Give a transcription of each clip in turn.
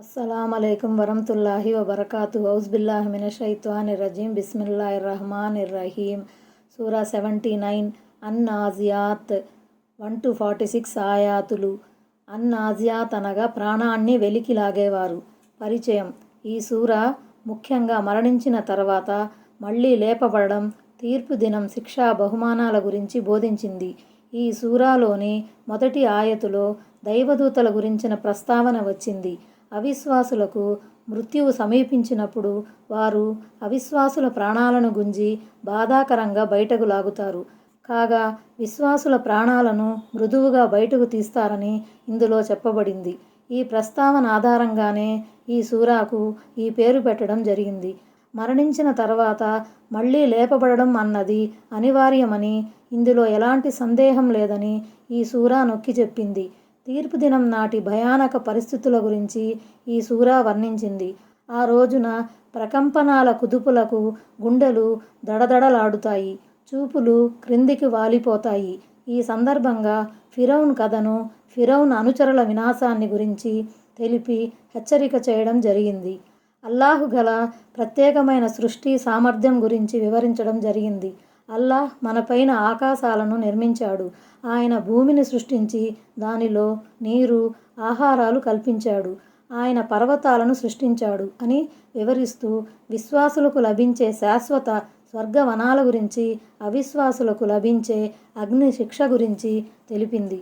అస్సలం అయికం వరహతుల్లాహి వబర్కాతు బిల్లాహమిన మినషైత్వాని రజీం బిస్మిల్లాహి రహమాన్ రహీం సూరా సెవెంటీ నైన్. అన్నాజియాత్. వన్ టు ఫార్టీ సిక్స్ ఆయాతులు. అన్నాజియాత్ అనగా ప్రాణాన్ని వెలికి లాగేవారు పరిచయం. ఈ సూర ముఖ్యంగా మరణించిన తర్వాత మళ్ళీ లేపబడడం తీర్పు దినం శిక్షా బహుమానాల గురించి బోధించింది. ఈ సూరాలోని మొదటి ఆయతులో దైవదూతల గురించిన ప్రస్తావన వచ్చింది. అవిశ్వాసులకు మృత్యువు సమీపించినప్పుడు వారు అవిశ్వాసుల ప్రాణాలను గుంజి బాధాకరంగా బయటకు లాగుతారు. కాగా విశ్వాసుల ప్రాణాలను మృదువుగా బయటకు తీస్తారని ఇందులో చెప్పబడింది. ఈ ప్రస్తావన ఆధారంగానే ఈ సూరాకు ఈ పేరు పెట్టడం జరిగింది. మరణించిన తర్వాత మళ్ళీ లేపబడడం అన్నది అనివార్యమని ఇందులో ఎలాంటి సందేహం లేదని ఈ సూరా నొక్కి చెప్పింది. తీర్పు దినం నాటి భయానక పరిస్థితుల గురించి ఈ సూరా వర్ణించింది. ఆ రోజున ప్రకంపనాల కుదుపులకు గుండెలు దడదడలాడుతాయి. చూపులు క్రిందికి వాలిపోతాయి. ఈ సందర్భంగా ఫిరౌన్ కథను ఫిరౌన్ అనుచరుల వినాశాన్ని గురించి తెలిపి హెచ్చరిక చేయడం జరిగింది. అల్లాహు గల ప్రత్యేకమైన సృష్టి సామర్థ్యం గురించి వివరించడం జరిగింది. అల్లాహ్ మనపైన ఆకాశాలను నిర్మించాడు. ఆయన భూమిని సృష్టించి దానిలో నీరు ఆహారాలు కల్పించాడు. ఆయన పర్వతాలను సృష్టించాడు అని వివరిస్తూ విశ్వాసులకు లభించే శాశ్వత స్వర్గవనాల గురించి అవిశ్వాసులకు లభించే అగ్ని శిక్ష గురించి తెలిపింది.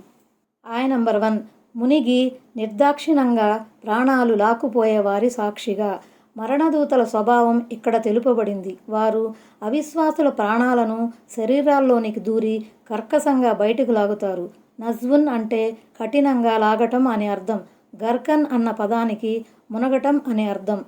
ఆయన నంబర్ వన్ మునిగి నిర్దాక్షిణంగా ప్రాణాలు లాక్కుపోయేవారి సాక్షిగా మరణదూతల స్వభావం ఇక్కడ తెలుపబడింది. వారు అవిశ్వాసుల ప్రాణాలను శరీరాల్లోనికి దూరి కర్కశంగా బయటకు లాగుతారు. నజ్వున్ అంటే కఠినంగా లాగటం అనే అర్థం. గర్కన్ అన్న పదానికి మునగటం అనే అర్థం.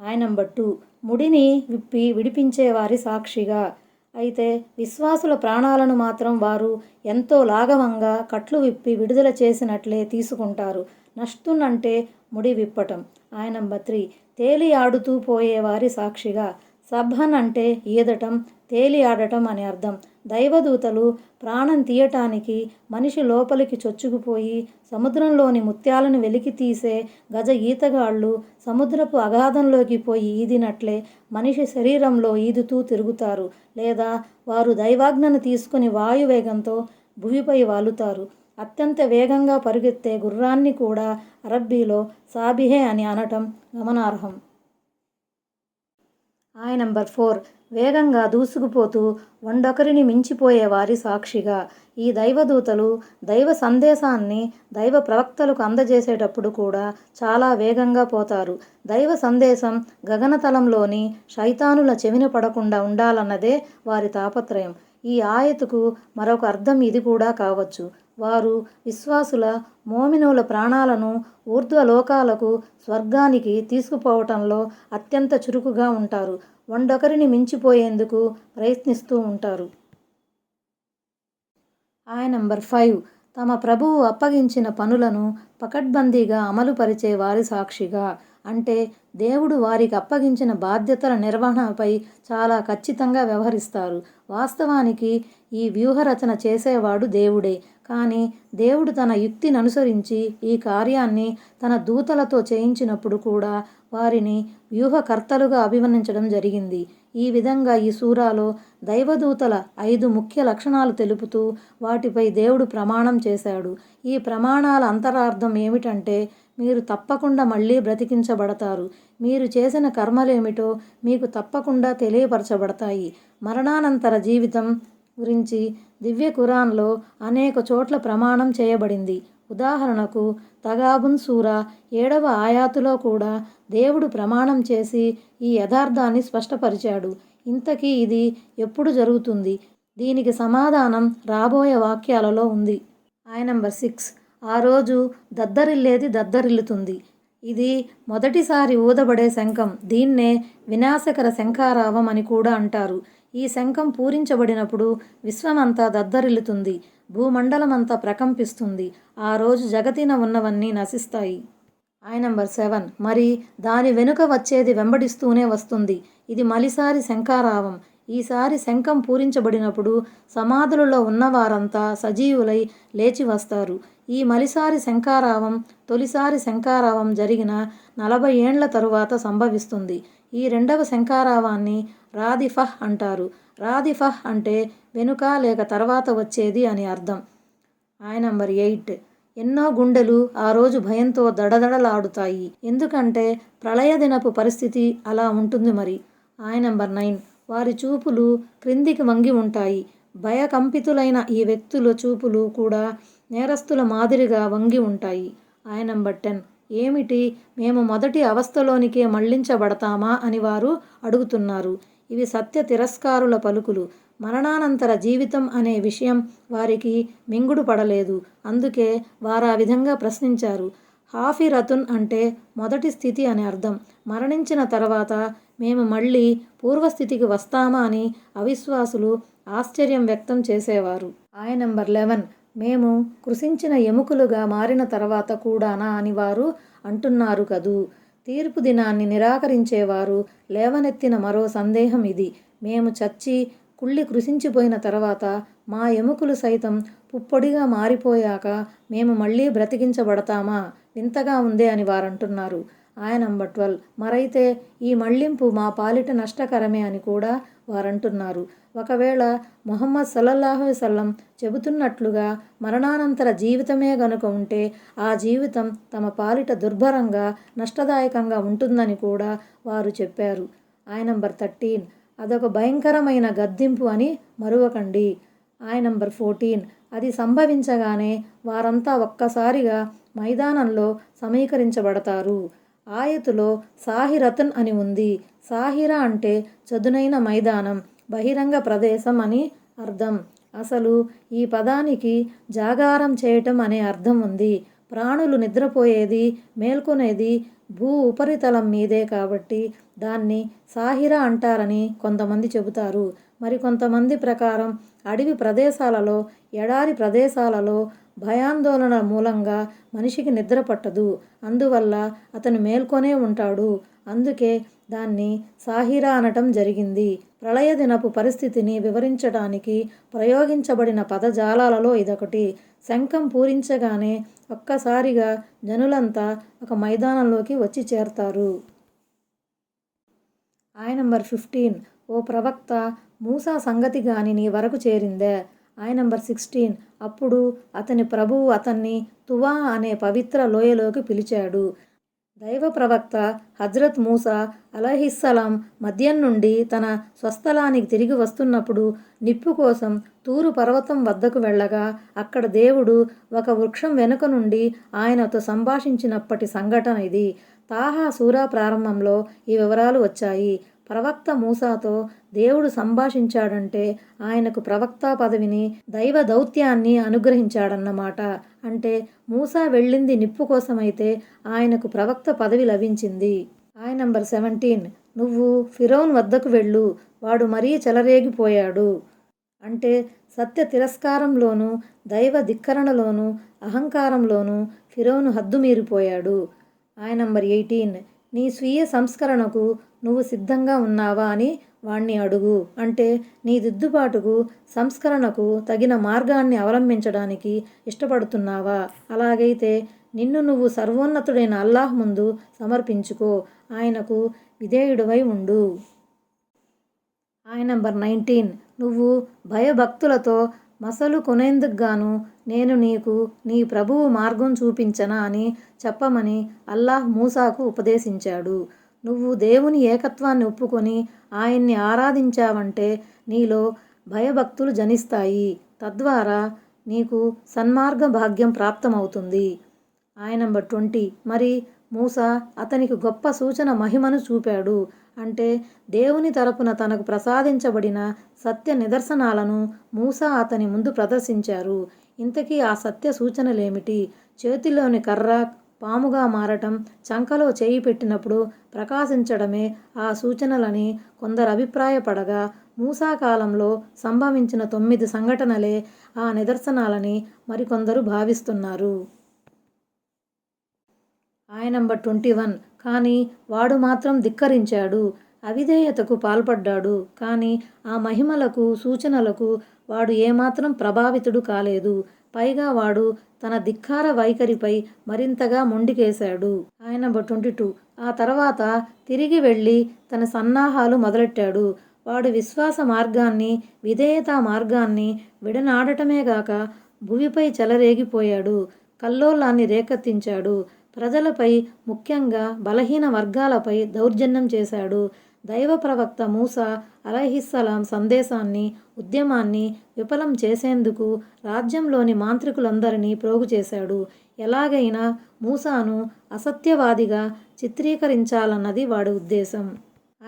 ఆయన బట్టు ముడిని విప్పి విడిపించేవారి సాక్షిగా. అయితే విశ్వాసుల ప్రాణాలను మాత్రం వారు ఎంతో లాఘవంగా కట్లు విప్పి విడుదల చేసినట్లే తీసుకుంటారు. నష్టున్ అంటే ముడి విప్పటం. ఆయన త్రీ. తేలి ఆడుతూ పోయేవారి సాక్షిగా సభన్ అంటే ఈదటం తేలి ఆడటం అని అర్థం. దైవదూతలు ప్రాణం తీయటానికి మనిషి లోపలికి చొచ్చుకుపోయి సముద్రంలోని ముత్యాలను వెలికి తీసే గజ ఈతగాళ్ళు సముద్రపు అగాధంలోకి పోయి ఈదినట్లే మనిషి శరీరంలో ఈదుతూ తిరుగుతారు. లేదా వారు దైవాజ్ఞను తీసుకుని వాయువేగంతో భూమిపై వాలుతారు. అత్యంత వేగంగా పరుగెత్తే గుర్రాన్ని కూడా అరబ్బీలో సాబిహే అని అనటం గమనార్హం. ఆయ నంబర్ ఫోర్. వేగంగా దూసుకుపోతూ వండొకరిని మించిపోయే వారి సాక్షిగా. ఈ దైవదూతలు దైవ సందేశాన్ని దైవ ప్రవక్తలకు అందజేసేటప్పుడు కూడా చాలా వేగంగా పోతారు. దైవ సందేశం గగనతలంలోని శైతానుల చెవిన పడకుండా ఉండాలన్నదే వారి తాపత్రయం. ఈ ఆయతకు మరొక అర్థం ఇది కూడా కావచ్చు. వారు విశ్వాసుల మోమినుల ప్రాణాలను ఊర్ధ్వలోకాలకు స్వర్గానికి తీసుకుపోవటంలో అత్యంత చురుకుగా ఉంటారు. వండొకరిని మించిపోయేందుకు ప్రయత్నిస్తూ ఉంటారు. ఆయన నంబర్ ఫైవ్. తమ ప్రభువు అప్పగించిన పనులను పకడ్బందీగా అమలుపరిచే వారి సాక్షిగా. అంటే దేవుడు వారికి అప్పగించిన బాధ్యతల నిర్వహణపై చాలా ఖచ్చితంగా వ్యవహరిస్తారు. వాస్తవానికి ఈ వ్యూహరచన చేసేవాడు దేవుడే. కానీ దేవుడు తన యుక్తిని అనుసరించి ఈ కార్యాన్ని తన దూతలతో చేయించినప్పుడు కూడా వారిని వ్యూహకర్తలుగా అభివర్ణించడం జరిగింది. ఈ విధంగా ఈ సూరాలో దైవదూతల ఐదు ముఖ్య లక్షణాలు తెలుపుతూ వాటిపై దేవుడు ప్రమాణం చేశాడు. ఈ ప్రమాణాల అంతరార్థం ఏమిటంటే మీరు తప్పకుండా మళ్ళీ బ్రతికించబడతారు. మీరు చేసిన కర్మలేమిటో మీకు తప్పకుండా తెలియపరచబడతాయి. మరణానంతర జీవితం గురించి దివ్య ఖురాన్లో అనేక చోట్ల ప్రమాణం చేయబడింది. ఉదాహరణకు తగాబున్ సూరా ఏడవ ఆయాతులో కూడా దేవుడు ప్రమాణం చేసి ఈ యథార్థాన్ని స్పష్టపరిచాడు. ఇంతకీ ఇది ఎప్పుడు జరుగుతుంది? దీనికి సమాధానం రాబోయే వాక్యాలలో ఉంది. ఆయన నెంబర్ సిక్స్. ఆ రోజు దద్దరిల్లేది దద్దరిల్లుతుంది. ఇది మొదటిసారి ఊదబడే శంఖం. దీన్నే వినాశకర శంఖారావం అని కూడా అంటారు. ఈ శంఖం పూరించబడినప్పుడు విశ్వమంతా దద్దరిల్లుతుంది భూమండలమంతా ప్రకంపిస్తుంది. ఆ రోజు జగతిన ఉన్నవన్నీ నశిస్తాయి. ఆయన నంబర్ సెవెన్. మరి దాని వెనుక వచ్చేది వెంబడిస్తూనే వస్తుంది. ఇది మలిసారి శంఖారావం. ఈసారి శంఖం పూరించబడినప్పుడు సమాధులలో ఉన్నవారంతా సజీవులై లేచి వస్తారు. ఈ మలిసారి శంఖారావం తొలిసారి శంఖారావం జరిగిన నలభై ఏండ్ల తరువాత సంభవిస్తుంది. ఈ రెండవ శంఖారావాన్ని రాదిఫహ్ అంటారు. రాదిఫహ్ అంటే వెనుక లేక తర్వాత వచ్చేది అని అర్థం. ఆయన నంబర్ ఎయిట్. ఎన్నో గుండెలు ఆ రోజు భయంతో దడదడలాడుతాయి. ఎందుకంటే ప్రళయ దినపు పరిస్థితి అలా ఉంటుంది మరి. ఆయన నంబర్ నైన్. వారి చూపులు క్రిందికి వంగి ఉంటాయి. భయకంపితులైన ఈ వ్యక్తుల చూపులు కూడా నేరస్తుల మాదిరిగా వంగి ఉంటాయి. ఆయన నంబర్ టెన్. ఏమిటి? మేము మొదటి అవస్థలోనికే మళ్ళించబడతామా అని వారు అడుగుతున్నారు. ఇవి సత్య తిరస్కారుల పలుకులు. మరణానంతర జీవితం అనే విషయం వారికి మింగుడు పడలేదు. అందుకే వారు ఆ విధంగా ప్రశ్నించారు. హాఫిరతున్ అంటే మొదటి స్థితి అని అర్థం. మరణించిన తర్వాత మేము మళ్ళీ పూర్వస్థితికి వస్తామా అని అవిశ్వాసులు ఆశ్చర్యం వ్యక్తం చేసేవారు. ఆయన నెంబర్ లెవెన్. మేము కృషించిన ఎముకలుగా మారిన తర్వాత కూడానా అని వారు అంటున్నారు కదూ? తీర్పు దినాన్ని నిరాకరించేవారు లేవనెత్తిన మరో సందేహం ఇది. మేము చచ్చి కుళ్ళి కృషించిపోయిన తర్వాత మా ఎముకలు సైతం పుప్పొడిగా మారిపోయాక మేము మళ్ళీ బ్రతికించబడతామా? వింతగా ఉందే అని వారంటున్నారు. ఆయన నంబర్ ట్వెల్వ్ మరైతే ఈ మళ్ళింపు మా పాలిట నష్టకరమే అని కూడా వారంటున్నారు. ఒకవేళ మొహమ్మద్ సల్లల్లాహు సల్లం చెబుతున్నట్లుగా మరణానంతర జీవితమే గనుక ఉంటే ఆ జీవితం తమ పాలిట దుర్భరంగా నష్టదాయకంగా ఉంటుందని కూడా వారు చెప్పారు. ఆయన నంబర్ థర్టీన్. అదొక భయంకరమైన గద్దింపు అని మరువకండి. ఆయన నంబర్ ఫోర్టీన్. అది సంభవించగానే వారంతా ఒక్కసారిగా మైదానంలో సమీకరించబడతారు. ఆయతులో సాహిరతన్ అని ఉంది. సాహిర అంటే చదునైన మైదానం బహిరంగ ప్రదేశం అని అర్థం. అసలు ఈ పదానికి జాగారం చేయటం అనే అర్థం ఉంది. ప్రాణులు నిద్రపోయేది మేల్కొనేది భూ ఉపరితలం మీదే కాబట్టి దాన్ని సాహిర అంటారని కొంతమంది చెబుతారు. మరి కొంతమంది ప్రకారం అడవి ప్రదేశాలలో ఎడారి ప్రదేశాలలో భయాందోళన మూలంగా మనిషికి నిద్ర పట్టదు. అందువల్ల అతను మేల్కొనే ఉంటాడు. అందుకే దాన్ని సాహిరా అనటం జరిగింది. ప్రళయ దినపు పరిస్థితిని వివరించడానికి ప్రయోగించబడిన పదజాలాలలో ఇదొకటి. శంఖం పూరించగానే ఒక్కసారిగా జనులంతా ఒక మైదానంలోకి వచ్చి చేరతారు. ఆయన నంబర్ ఫిఫ్టీన్. ఓ ప్రవక్త మూసా సంగతి గాని నీ వరకు చేరిందే. ఆయన నంబర్ సిక్స్టీన్. అప్పుడు అతని ప్రభువు అతన్ని తువా అనే పవిత్ర లోయలోకి పిలిచాడు. దైవ ప్రవక్త హజ్రత్ మూసా అలహిస్సలాం మద్యం నుండి తన స్వస్థలానికి తిరిగి వస్తున్నప్పుడు నిప్పు కోసం తూరు పర్వతం వద్దకు వెళ్ళగా అక్కడ దేవుడు ఒక వృక్షం వెనుక నుండి ఆయనతో సంభాషించినప్పటి సంఘటన ఇది. తాహా సూరా ప్రారంభంలో ఈ వివరాలు వచ్చాయి. ప్రవక్త మూసాతో దేవుడు సంభాషించాడంటే ఆయనకు ప్రవక్త పదవిని దైవ దౌత్యాన్ని అనుగ్రహించాడన్నమాట. అంటే మూసా వెళ్ళింది నిప్పు కోసమైతే ఆయనకు ప్రవక్త పదవి లభించింది. ఆయన నంబర్ సెవెంటీన్ నువ్వు ఫిరోన్ వద్దకు వెళ్ళు వాడు మరీ చెలరేగిపోయాడు. అంటే సత్య తిరస్కారంలోనూ దైవ ధిక్కరణలోనూ అహంకారంలోనూ ఫిరోను హద్దు మీరిపోయాడు. ఆయన నంబర్ ఎయిటీన్ నీ స్వీయ సంస్కరణకు నువ్వు సిద్ధంగా ఉన్నావా అని వాణ్ణి అడుగు. అంటే నీ దిద్దుబాటుకు సంస్కరణకు తగిన మార్గాన్ని అవలంబించడానికి ఇష్టపడుతున్నావా? అలాగైతే నిన్ను నువ్వు సర్వోన్నతుడైన అల్లాహ్ ముందు సమర్పించుకో. ఆయనకు విధేయుడివై ఉండు. ఆయన నంబర్ నైన్టీన్. నువ్వు భయభక్తులతో మసలు కొనేందుకు గాను నేను నీకు నీ ప్రభువు మార్గం చూపించనా అని చెప్పమని అల్లాహ్ మూసాకు ఉపదేశించాడు. నువ్వు దేవుని ఏకత్వాన్ని ఒప్పుకొని ఆయన్ని ఆరాధించావంటే నీలో భయభక్తులు జనిస్తాయి. తద్వారా నీకు సన్మార్గ భాగ్యం ప్రాప్తమవుతుంది. ఆయన నంబర్ ట్వంటీ. మరి మూస అతనికి గొప్ప సూచన మహిమను చూపాడు. అంటే దేవుని తరపున తనకు ప్రసాదించబడిన సత్య నిదర్శనాలను మూసా అతని ముందు ప్రదర్శించారు. ఇంతకీ ఆ సత్య సూచనలేమిటి? చేతిలోని కర్ర పాముగా మారటం చంకలో చేయి పెట్టినప్పుడు ప్రకాశించడమే ఆ సూచనలని కొందరు అభిప్రాయపడగా మూసాకాలంలో సంభవించిన తొమ్మిది సంఘటనలే ఆ నిదర్శనాలని మరికొందరు భావిస్తున్నారు. ఆయన నంబర్ ట్వంటీ వన్. కానీ వాడు మాత్రం ధిక్కరించాడు అవిధేయతకు పాల్పడ్డాడు. కానీ ఆ మహిమలకు సూచనలకు వాడు ఏమాత్రం ప్రభావితుడు కాలేదు. పైగా వాడు తన ధిక్కార వైఖరిపై మరింతగా మొండికేశాడు. ఆయన ట్వంటీ టూ. ఆ తర్వాత తిరిగి వెళ్ళి తన సన్నాహాలు మొదలెట్టాడు. వాడు విశ్వాస మార్గాన్ని విధేయత మార్గాన్ని విడనాడటమే గాక భువిపై చెలరేగిపోయాడు. కల్లోలాన్ని రేకెత్తించాడు. ప్రజలపై ముఖ్యంగా బలహీన వర్గాలపై దౌర్జన్యం చేశాడు. దైవ ప్రవక్త మూసా అలహిస్సలాం సందేశాన్ని ఉద్యమాన్ని విఫలం చేసేందుకు రాజ్యంలోని మాంత్రికులందరినీ ప్రోగు చేశాడు. ఎలాగైనా మూసాను అసత్యవాదిగా చిత్రీకరించాలన్నది వాడి ఉద్దేశం.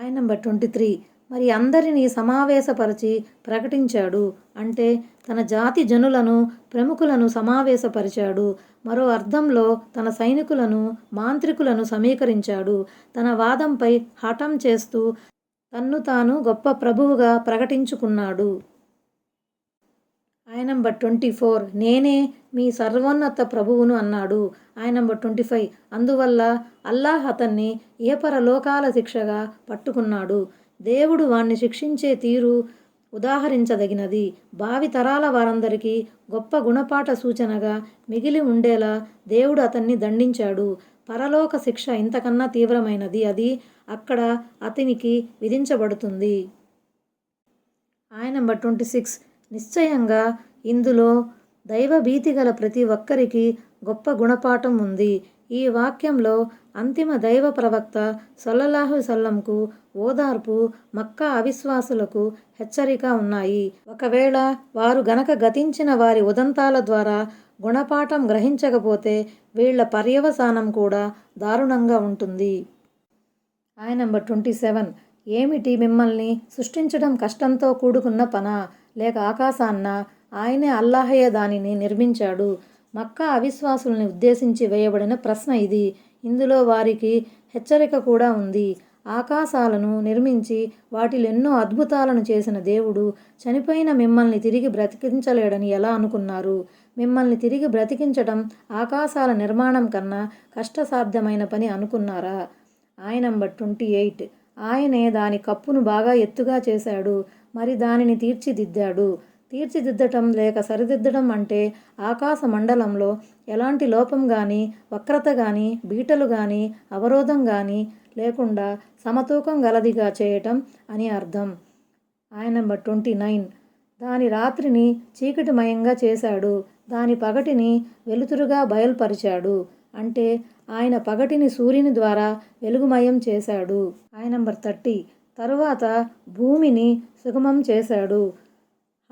ఆయన నంబర్ ట్వంటీ త్రీ. మరి అందరినీ సమావేశపరిచి ప్రకటించాడు. అంటే తన జాతి జనులను ప్రముఖులను సమావేశపరిచాడు. మరో అర్థంలో తన సైనికులను మాంత్రికులను సమీకరించాడు. తన వాదంపై హఠం చేస్తూ తన్ను తాను గొప్ప ప్రభువుగా ప్రకటించుకున్నాడు. ఆయన నంబర్ ట్వంటీ ఫోర్. నేనే మీ సర్వోన్నత ప్రభువును అన్నాడు. ఆయన నంబర్ ట్వంటీ ఫైవ్. అందువల్ల అల్లాహ్ అతన్ని ఏపరలోకాల శిక్షగా పట్టుకున్నాడు? దేవుడు వాణ్ణి శిక్షించే తీరు ఉదాహరించదగినది. భావి తరాల వారందరికీ గొప్ప గుణపాఠ సూచనగా మిగిలి ఉండేలా దేవుడు అతన్ని దండించాడు. పరలోక శిక్ష ఇంతకన్నా తీవ్రమైనది. అది అక్కడ అతనికి విధించబడుతుంది. ఆయన నెంబర్ ట్వంటీ సిక్స్. నిశ్చయంగా ఇందులో దైవభీతి గల ప్రతి ఒక్కరికి గొప్ప గుణపాఠం ఉంది. ఈ వాక్యంలో అంతిమ దైవ ప్రవక్త సల్లల్లాహు సల్లంకు ఓదార్పు మక్కా అవిశ్వాసులకు హెచ్చరిక ఉన్నాయి. ఒకవేళ వారు గనక గతించిన వారి ఉదంతాల ద్వారా గుణపాఠం గ్రహించకపోతే వీళ్ళ పర్యవసానం కూడా దారుణంగా ఉంటుంది. ఆయన నెంబర్ ట్వంటీ సెవెన్. ఏమిటి మిమ్మల్ని సృష్టించడం కష్టంతో కూడుకున్న పన? లేక ఆకాశాన్న ఆయనే అల్లాహయ్య దానిని నిర్మించాడు. మక్కా అవిశ్వాసుల్ని ఉద్దేశించి వేయబడిన ప్రశ్న ఇది. ఇందులో వారికి హెచ్చరిక కూడా ఉంది. ఆకాశాలను నిర్మించి వాటిలెన్నో అద్భుతాలను చేసిన దేవుడు చనిపోయిన మిమ్మల్ని తిరిగి బ్రతికించలేడని ఎలా అనుకున్నారు? మిమ్మల్ని తిరిగి బ్రతికించడం ఆకాశాల నిర్మాణం కన్నా కష్టసాధ్యమైన పని అనుకున్నారా? ఆయన నంబర్ ట్వంటీ ఎయిట్. ఆయనే దాని కప్పును బాగా ఎత్తుగా చేశాడు. మరి దానిని తీర్చిదిద్దాడు. తీర్చిదిద్దటం లేక సరిదిద్దడం అంటే ఆకాశ మండలంలో ఎలాంటి లోపం కానీ వక్రత కానీ బీటలు కానీ అవరోధం కానీ లేకుండా సమతూకం గలదిగా చేయటం అని అర్థం. ఆయన నెంబర్ ట్వంటీ నైన్. దాని రాత్రిని చీకటిమయంగా చేశాడు. దాని పగటిని వెలుతురుగా బయలుపరిచాడు. అంటే ఆయన పగటిని సూర్యుని ద్వారా వెలుగుమయం చేశాడు. ఆయన నెంబర్ థర్టీ. తరువాత భూమిని సుగమం చేశాడు.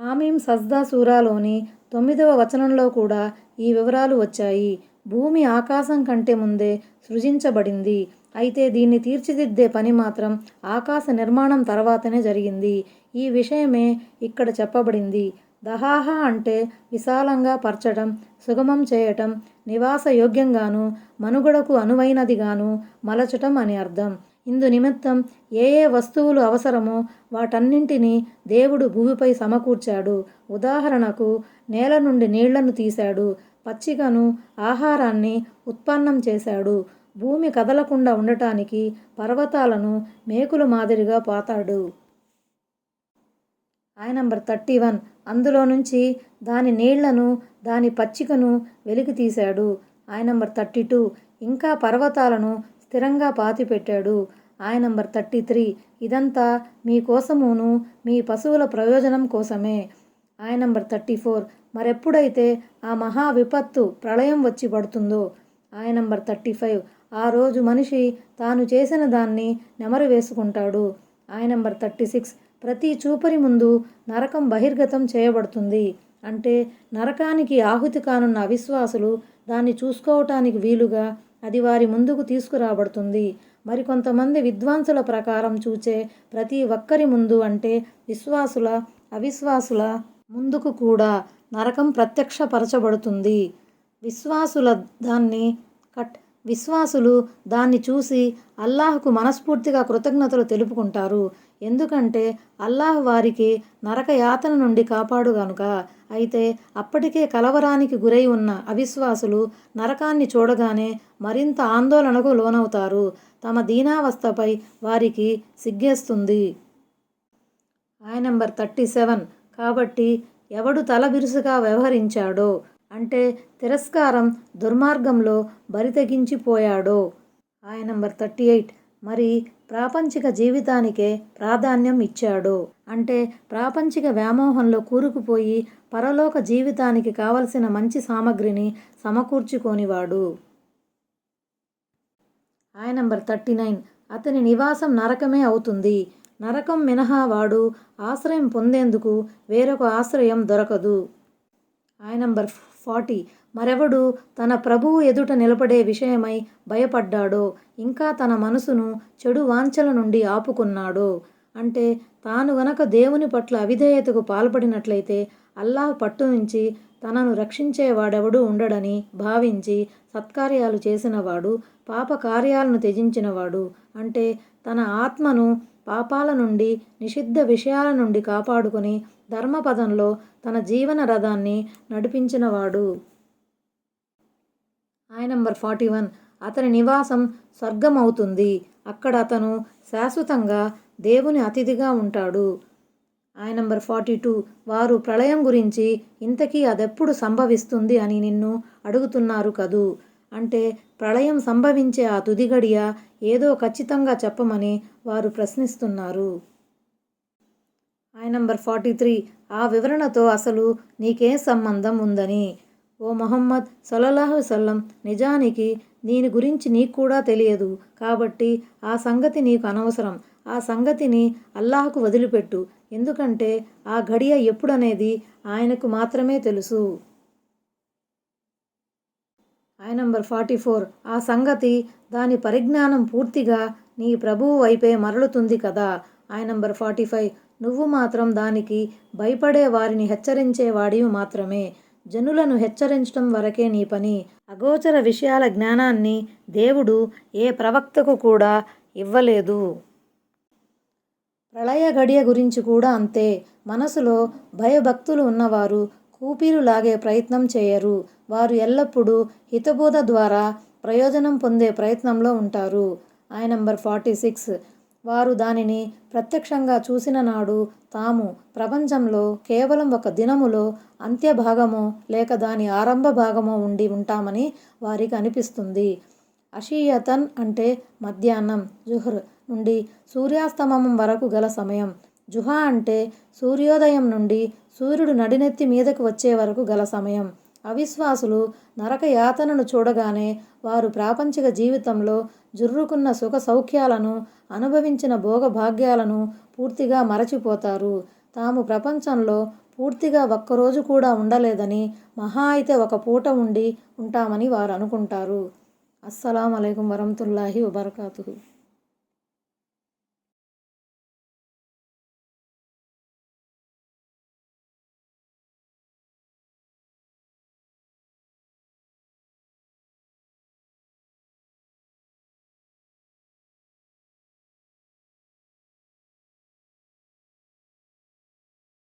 హామీం సజ్దా సూరాలోని తొమ్మిదవ వచనంలో కూడా ఈ వివరాలు వచ్చాయి. భూమి ఆకాశం కంటే ముందే సృజించబడింది. అయితే దీన్ని తీర్చిదిద్దే పని మాత్రం ఆకాశ నిర్మాణం తర్వాతనే జరిగింది. ఈ విషయమే ఇక్కడ చెప్పబడింది. దహాహ అంటే విశాలంగా పరచడం సుగమం చేయటం నివాస యోగ్యంగాను మనుగడకు అనువైనదిగాను మలచటం అని అర్థం. ఇందు నిమిత్తం ఏ ఏ వస్తువులు అవసరమో వాటన్నింటినీ దేవుడు భూమిపై సమకూర్చాడు. ఉదాహరణకు నేల నుండి నీళ్ళను తీశాడు. పచ్చికను ఆహారాన్ని ఉత్పన్నం చేశాడు. భూమి కదలకుండా ఉండటానికి పర్వతాలను మేకుల మాదిరిగా పాతాడు. ఆయన నంబర్ థర్టీ వన్. అందులో నుంచి దాని నీళ్ళను దాని పచ్చికను వెలికి తీశాడు. ఆయన నంబర్ థర్టీ టూ. ఇంకా పర్వతాలను స్థిరంగా పాతిపెట్టాడు. ఆయన నంబర్ థర్టీ త్రీ. ఇదంతా మీకోసమును మీ పశువుల ప్రయోజనం కోసమే. ఆయన నంబర్ థర్టీ ఫోర్. మరెప్పుడైతే ఆ మహా విపత్తు ప్రళయం వచ్చి పడుతుందో ఆయన నంబర్ థర్టీ ఫైవ్. ఆ రోజు మనిషి తాను చేసిన దాన్ని నెమరు వేసుకుంటాడు. ఆయన నంబర్ థర్టీ సిక్స్. ప్రతి చూపరి ముందు నరకం బహిర్గతం చేయబడుతుంది. అంటే నరకానికి ఆహుతి కానున్న అవిశ్వాసులు దాన్ని చూసుకోవటానికి వీలుగా అది వారి ముందుకు తీసుకురాబడుతుంది. మరికొంతమంది విద్వాంసుల ప్రకారం చూచే ప్రతి ఒక్కరి ముందు అంటే విశ్వాసుల అవిశ్వాసుల ముందుకు కూడా నరకం ప్రత్యక్షపరచబడుతుంది. విశ్వాసుల దాన్ని కట్ విశ్వాసులు దాన్ని చూసి అల్లాహ్కు మనస్ఫూర్తిగా కృతజ్ఞతలు తెలుపుకుంటారు. ఎందుకంటే అల్లాహ్ వారికి నరక యాతన నుండి కాపాడు గనుక. అయితే అప్పటికే కలవరానికి గురై ఉన్న అవిశ్వాసులు నరకాన్ని చూడగానే మరింత ఆందోళనకు లోనవుతారు. తమ దీనావస్థపై వారికి సిగ్గేస్తుంది. ఆయ నెంబర్ థర్టీ సెవెన్. కాబట్టి ఎవడు తల బిరుసుగా వ్యవహరించాడో అంటే తిరస్కారం దుర్మార్గంలో బరితెగించిపోయాడో ఆయన నంబర్ థర్టీ ఎయిట్. మరి ప్రాపంచిక జీవితానికే ప్రాధాన్యం ఇచ్చాడు. అంటే ప్రాపంచిక వ్యామోహంలో కూరుకుపోయి పరలోక జీవితానికి కావలసిన మంచి సామగ్రిని సమకూర్చుకోనివాడు. ఆయన నంబర్ థర్టీ నైన్. అతని నివాసం నరకమే అవుతుంది. నరకం మినహా వాడు ఆశ్రయం పొందేందుకు వేరొక ఆశ్రయం దొరకదు. ఆయన నంబర్ ఫార్టీ. మరెవడు తన ప్రభువు ఎదుట నిలబడే విషయమై భయపడ్డాడో ఇంకా తన మనసును చెడు వాంఛల నుండి ఆపుకున్నాడో. అంటే తాను గనక దేవుని పట్ల అవిధేయతకు పాల్పడినట్లయితే అల్లాహ్ పట్టు నుంచి తనను రక్షించేవాడెవడూ ఉండడని భావించి సత్కార్యాలు చేసినవాడు పాప కార్యాలను త్యజించినవాడు. అంటే తన ఆత్మను పాపాల నుండి నిషిద్ధ విషయాల నుండి కాపాడుకొని ధర్మపదంలో తన జీవన రథాన్ని నడిపించినవాడు. ఆయన నంబర్ ఫార్టీ వన్. అతని నివాసం స్వర్గం అవుతుంది అక్కడ అతను శాశ్వతంగా దేవుని అతిథిగా ఉంటాడు. ఆయన నంబర్ ఫార్టీ టూ. వారు ప్రళయం గురించి ఇంతకీ అదెప్పుడు సంభవిస్తుంది అని నిన్ను అడుగుతున్నారు కదూ? అంటే ప్రళయం సంభవించే ఆ తుది గడియ ఏదో ఖచ్చితంగా చెప్పమని వారు ప్రశ్నిస్తున్నారు. ఆయన నంబర్ ఫార్టీ త్రీ. ఆ వివరణతో అసలు నీకే సంబంధం ఉందని? ఓ మొహమ్మద్ సల్లల్లాహు సల్లం నిజానికి దీని గురించి నీకు కూడా తెలియదు. కాబట్టి ఆ సంగతి నీకు అనవసరం. ఆ సంగతిని అల్లాహకు వదిలిపెట్టు. ఎందుకంటే ఆ గడియ ఎప్పుడనేది ఆయనకు మాత్రమే తెలుసు. ఆయన నంబర్ ఫార్టీ ఫోర్. ఆ సంగతి దాని పరిజ్ఞానం పూర్తిగా నీ ప్రభువు వైపే మరలుతుంది కదా? ఆయన నంబర్ ఫార్టీ ఫైవ్. నువ్వు మాత్రం దానికి భయపడే వారిని హెచ్చరించేవాడివి మాత్రమే. జనులను హెచ్చరించడం వరకే నీ పని. అగోచర విషయాల జ్ఞానాన్ని దేవుడు ఏ ప్రవక్తకు కూడా ఇవ్వలేదు. ప్రళయ గడియ గురించి కూడా అంతే. మనసులో భయభక్తులు ఉన్నవారు కూపీలు లాగే ప్రయత్నం చేయరు. వారు ఎల్లప్పుడూ హితబోధ ద్వారా ప్రయోజనం పొందే ప్రయత్నంలో ఉంటారు. ఆయన నంబర్ ఫార్టీ సిక్స్. వారు దానిని ప్రత్యక్షంగా చూసిన నాడు తాము ప్రపంచంలో కేవలం ఒక దినములో అంత్యభాగమో లేక దాని ఆరంభ భాగమో ఉండి ఉంటామని వారికి అనిపిస్తుంది. అషీయతన్ అంటే మధ్యాహ్నం జుహర్ నుండి సూర్యాస్తమం వరకు గల సమయం. జుహా అంటే సూర్యోదయం నుండి సూర్యుడు నడినెత్తి మీదకు వచ్చే వరకు గల సమయం. అవిశ్వాసులు నరక యాతనను చూడగానే వారు ప్రాపంచిక జీవితంలో జుర్రుకున్న సుఖ సౌఖ్యాలను అనుభవించిన భోగభాగ్యాలను పూర్తిగా మరచిపోతారు. తాము ప్రపంచంలో పూర్తిగా ఒక్కరోజు కూడా ఉండలేదని మహా అయితే ఒక పూట ఉండి ఉంటామని వారు అనుకుంటారు. అస్సలం అయికం వరహతుల్లాహి వబర్కాతు